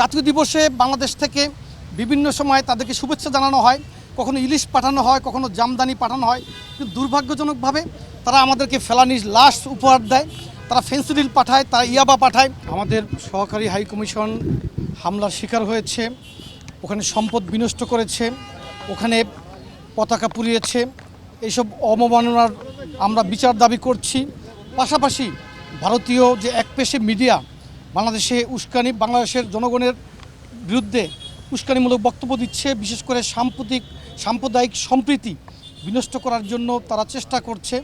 জাতীয় দিবসে বাংলাদেশ থেকে বিভিন্ন সময় তাদেরকে শুভেচ্ছা জানানো হয়। কখনো ইলিশ পাঠানো হয়, কখনো জামদানি পাঠানো হয়। কিন্তু দুর্ভাগ্যজনকভাবে তারা আমাদেরকে ফেলানির লাশ উপহার দেয়। তারা ফেন্সিডিল পাঠায়, তারা ইয়াবা পাঠায়। আমাদের সহকারী হাই কমিশন হামলার শিকার হয়েছে, ওখানে সম্পদ বিনষ্ট করেছে, ওখানে পতাকা পুড়িয়েছে। এইসব অবমাননার আমরা বিচার দাবি করছি। পাশাপাশি ভারতীয় যে একপেশে মিডিয়া বাংলাদেশে উস্কানি, বাংলাদেশের জনগণের বিরুদ্ধে উস্কানিমূলক বক্তব্য দিচ্ছে, বিশেষ করে সাম্প্রতিক সাম্প্রদায়িক সম্প্রীতি বিনষ্ট করার জন্য তারা চেষ্টা করছে।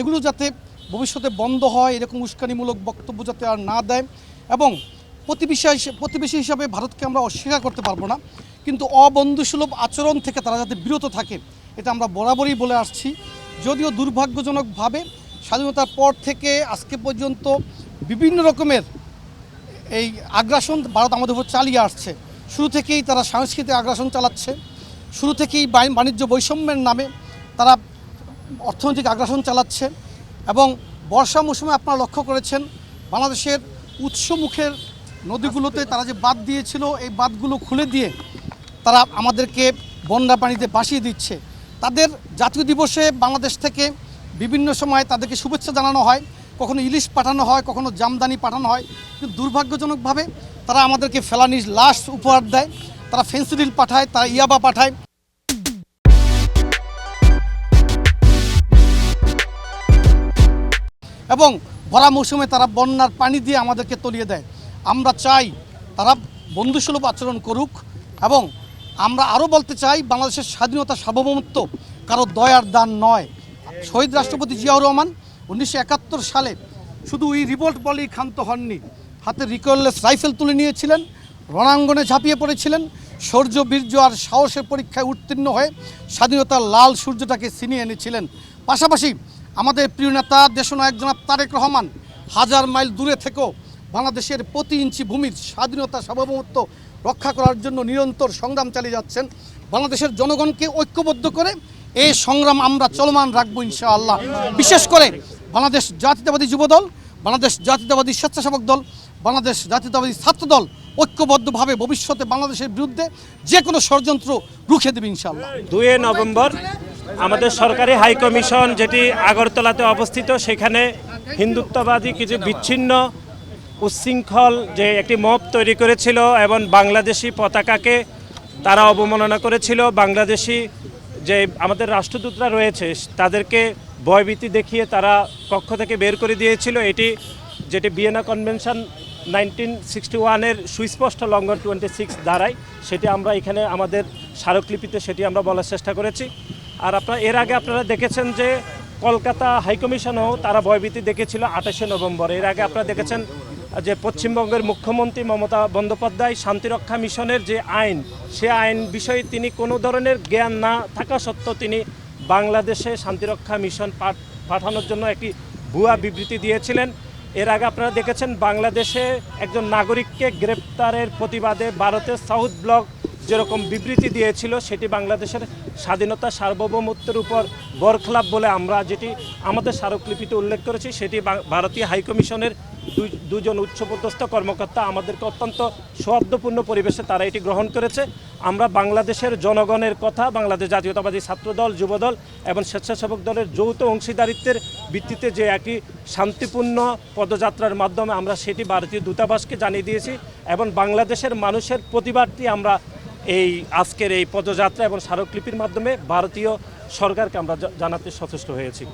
এগুলো যাতে ভবিষ্যতে বন্ধ হয়, এরকম উস্কানিমূলক বক্তব্য যাতে আর না দেয় এবং প্রতিবেশী প্রতিবেশী হিসাবে ভারতকে আমরা অস্বীকার করতে পারব না। কিন্তু অবন্ধুসুলভ আচরণ থেকে তারা যাতে বিরত থাকে, এটা আমরা বরাবরই বলে আসছি। যদিও দুর্ভাগ্যজনকভাবে স্বাধীনতার পর থেকে আজকে পর্যন্ত বিভিন্ন রকমের এই আগ্রাসন ভারত আমাদের উপর চালিয়ে আসছে। শুরু থেকেই তারা সাংস্কৃতিক আগ্রাসন চালাচ্ছে। শুরু থেকেই বাণিজ্য বৈষম্যের নামে তারা অর্থনৈতিক আগ্রাসন চালাচ্ছে এবং বর্ষা মৌসুমে আপনারা লক্ষ্য করেছেন, বাংলাদেশের উৎসমুখের নদীগুলোতে তারা যে বাঁধ দিয়েছিল, এই বাঁধগুলো খুলে দিয়ে তারা আমাদেরকে বন্যা পানিতে ভাসিয়ে দিচ্ছে। তাদের জাতীয় দিবসে বাংলাদেশ থেকে বিভিন্ন সময় তাদেরকে শুভেচ্ছা জানানো হয়। কখনো ইলিশ পাঠানো হয়, কখনো জামদানি পাঠানো হয়। কিন্তু দুর্ভাগ্যজনকভাবে তারা আমাদেরকে ফেলানির লাশ উপহার দেয়, তারা ফেন্সিডিল পাঠায়, তারা ইয়াবা পাঠায়। এবং ভরা মৌসুমে তারা বন্যার পানি দিয়ে আমাদেরকে তলিয়ে দেয়। আমরা চাই তারা বন্ধুসুলভ আচরণ করুক এবং আমরা আরও বলতে চাই, বাংলাদেশের স্বাধীনতা সার্বভৌমত্ব কারও দয়ার দান নয়। শহীদ রাষ্ট্রপতি জিয়াউর রহমান উনিশশো একাত্তর সালে শুধু ওই রিভোল্ট বলেই ক্ষান্ত হননি। হাতে রিকললেস রাইফেল তুলে নিয়েছিলেন, রণাঙ্গনে ঝাঁপিয়ে পড়েছিলেন শৌর্য বীর্য আর সাহসের পরীক্ষায় উত্তীর্ণ হয়ে স্বাধীনতার লাল সূর্যটাকে ছিনিয়ে এনেছিলেন। পাশাপাশি আমাদের প্রিয় নেতা, দেশনায়ক জনাব তারেক রহমান হাজার মাইল দূরে থেকেও বাংলাদেশের প্রতি ইঞ্চি ভূমির স্বাধীনতা সার্বভৌমত্ব রক্ষা করার জন্য নিরন্তর সংগ্রাম চালিয়ে যাচ্ছেন। বাংলাদেশের জনগণকে ঐক্যবদ্ধ করে এই সংগ্রাম আমরা চলমান রাখব ইনশাআল্লাহ। বিশেষ করে বাংলাদেশ জাতীয়তাবাদী যুবদল, বাংলাদেশ জাতীয়তাবাদী স্বেচ্ছাসেবক দল, বাংলাদেশ জাতীয়তাবাদী ছাত্র দল ঐক্যবদ্ধভাবে ভবিষ্যতে বাংলাদেশের বিরুদ্ধে যে কোনো ষড়যন্ত্র রুখে দেবে ইনশাআল্লাহ। দুই নভেম্বর আমাদের সরকারি হাই কমিশন যেটি আগরতলাতে অবস্থিত, সেখানে হিন্দুত্ববাদী কিছু বিচ্ছিন্ন উচ্ছৃঙ্খল যে একটি মপ তৈরি করেছিল এবং বাংলাদেশি পতাকাকে তারা অবমাননা করেছিল। বাংলাদেশি যে আমাদের রাষ্ট্রদূতরা রয়েছে, তাদেরকে ভয়ভীতি দেখিয়ে তারা কক্ষ থেকে বের করে দিয়েছিল। এটি যেটি বিয়েনা কনভেনশন নাইনটিন সিক্সটি ওয়ানের সুস্পষ্ট লঙ্ঘন টোয়েন্টি সিক্স দ্বারাই, সেটি আমরা এখানে আমাদের স্মারকলিপিতে সেটি আমরা বলার চেষ্টা করেছি। আর আপনার, এর আগে আপনারা দেখেছেন যে কলকাতা হাইকমিশনও তারা ভয়ভীতি দেখেছিল আঠাশে নভেম্বর। এর আগে আপনারা দেখেছেন যে পশ্চিমবঙ্গের মুখ্যমন্ত্রী মমতা বন্দ্যোপাধ্যায় শান্তিরক্ষা মিশনের যে আইন, সে আইন বিষয়ে তিনি কোনো ধরনের জ্ঞান না থাকা সত্ত্বেও তিনি বাংলাদেশে শান্তিরক্ষা মিশন পাঠ- পাঠানোর জন্য একটি ভুয়া বিবৃতি দিয়েছিলেন। এর আগে আপনারা দেখেছেন, বাংলাদেশে একজন নাগরিককে গ্রেপ্তারের প্রতিবাদে ভারতের সাউথ ব্লক যেরকম বিবৃতি দিয়েছিল, সেটি বাংলাদেশের স্বাধীনতা সার্বভৌমত্বের উপর বরখলাপ বলে আমরা যেটি আমাদের স্মারকলিপিতে উল্লেখ করেছি, সেটি ভারতীয় হাইকমিশনের দুজন উচ্চপদস্থ কর্মকর্তা আমাদেরকে অত্যন্ত সৌহার্দ্যপূর্ণ পরিবেশে তারা এটি গ্রহণ করেছে। আমরা বাংলাদেশের জনগণের কথা, বাংলাদেশ জাতীয়তাবাদী ছাত্রদল, যুবদল এবং স্বেচ্ছাসেবক দলের যৌথ অংশীদারিত্বের ভিত্তিতে যে একটি শান্তিপূর্ণ পদযাত্রার মাধ্যমে আমরা সেটি ভারতীয় দূতাবাসকে জানিয়ে দিয়েছি এবং বাংলাদেশের মানুষের প্রতিবাদটি আমরা এই আজকের এই পদযাত্রা এবং স্মারকলিপির মাধ্যমে ভারতীয় সরকারকে আমরা জানাতে সচেষ্ট হয়েছি।